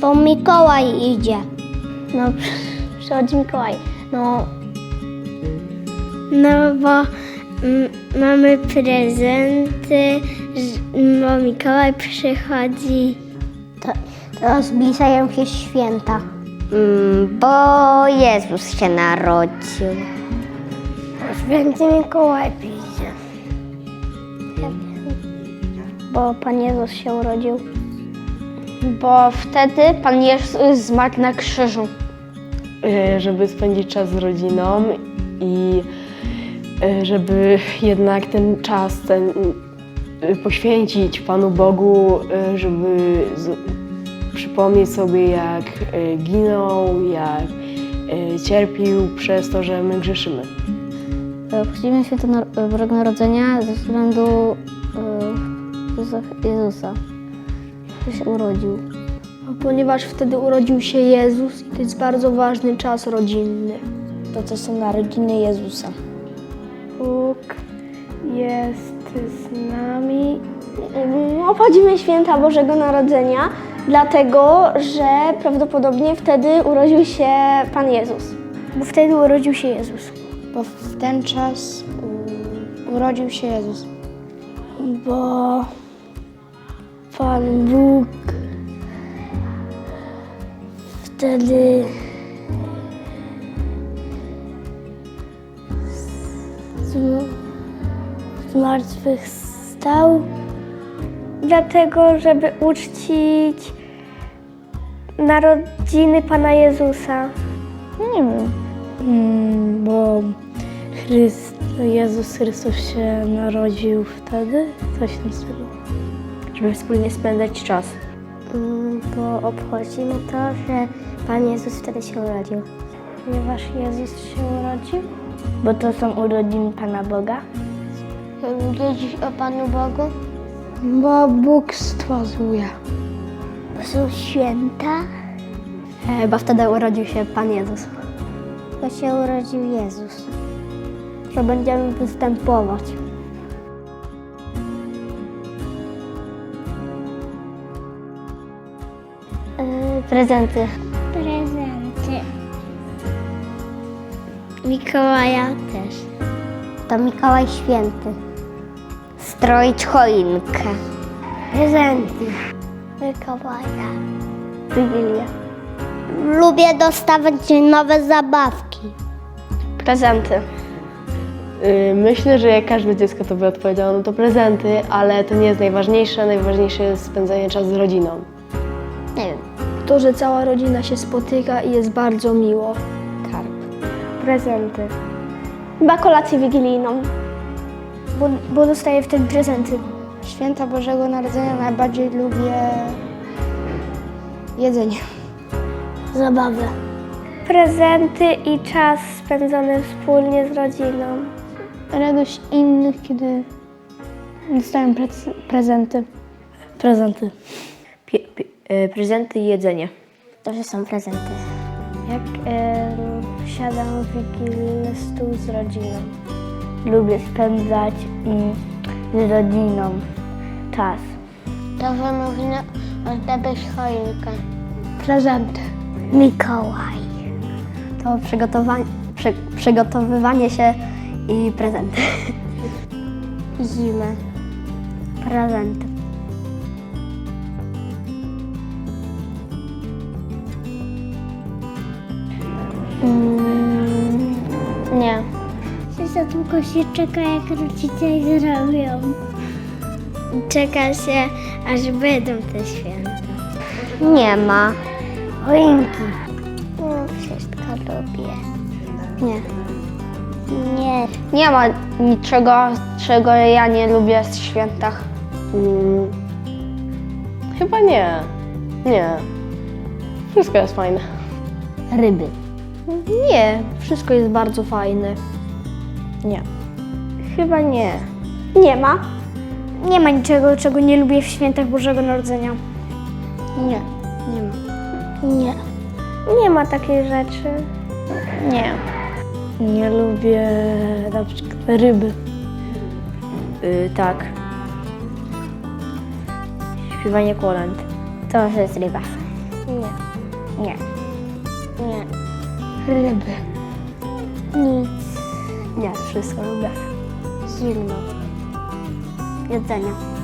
Bo Mikołaj idzie. No, przychodzi Mikołaj. No, No bo mamy prezenty, bo Mikołaj przychodzi. To, to zbliżają się święta. Mm, bo Jezus się narodził. Święty Mikołaj przyjdzie. bo Pan Jezus się urodził. Bo wtedy Pan Jezus zmarł na krzyżu. e, żeby spędzić czas z rodziną i e, żeby jednak ten czas ten e, poświęcić Panu Bogu, żeby przypomnieć sobie jak ginął, jak cierpił przez to, że my grzeszymy. Obchodzimy święto Bożego Narodzenia ze względu Jezusa- się urodził. Ponieważ wtedy urodził się Jezus i to jest bardzo ważny czas rodzinny. To to są narodziny Jezusa. Bóg jest z nami. Obchodzimy święta Bożego Narodzenia, dlatego że prawdopodobnie wtedy urodził się Pan Jezus. Bo wtedy urodził się Jezus. Bo w ten czas urodził się Jezus. Bo Pan Bóg wtedy z- zmartwychwstał, dlatego żeby uczcić narodziny Pana Jezusa. Nie wiem. Mm, bo Chryst, Jezus Chrystus się narodził wtedy, coś w tym. Żeby wspólnie spędzać czas. Mm, bo obchodzimy to, że Pan Jezus wtedy się urodził. Ponieważ Jezus się urodził? Bo to są urodziny Pana Boga. Wiedzieć o Panu Bogu? Bo Bóg stworzył je. Bo są święta? E, bo wtedy urodził się Pan Jezus. Bo się urodził Jezus. Że będziemy występować. Prezenty. Prezenty. Mikołaja też. To Mikołaj Święty. Stroić choinkę. Prezenty. Mikołaja. Wigilia. Lubię dostawać nowe zabawki. Prezenty. Y, Myślę, że jak każde dziecko to by odpowiedziało, no to prezenty, ale to nie jest najważniejsze. Najważniejsze jest spędzanie czasu z rodziną. To, że cała rodzina się spotyka i jest bardzo miło. Karp. Prezenty. Chyba kolację wigilijną. Bo, bo dostaję wtedy prezenty. Święta Bożego Narodzenia najbardziej lubię jedzenie. Zabawę. Prezenty i czas spędzony wspólnie z rodziną. Radość innych, kiedy dostają pre- prezenty. Prezenty. e, prezenty i jedzenie. To, że są prezenty. Jak em, siadam w wigilijny stół z rodziną. Lubię spędzać mm, z rodziną czas. To, że można ozdabiać choinkę. Prezenty. Mikołaj. To przygotowanie, przy, przygotowywanie się i prezenty. Zimę. Prezenty. Za długo się czeka, jak rodzice zrobią. Czeka się, aż będą te święta. Nie ma. Choinki. No, wszystko lubię. Nie. Nie. Nie ma niczego, czego ja nie lubię w świętach. Mm, chyba nie. Nie. Wszystko jest fajne. Ryby. Nie, wszystko jest bardzo fajne. Nie. Chyba nie. Nie ma. Nie ma niczego, czego nie lubię w świętach Bożego Narodzenia. Nie. Nie ma. Nie. Nie ma takiej rzeczy. Nie. Nie lubię na przykład ryby. tak. Śpiewanie kolęd. To, jest ryba. Nie. Nie. Nie. Ryby. Nic. Nie, wszystko lubię. Zimno. Jedzenie.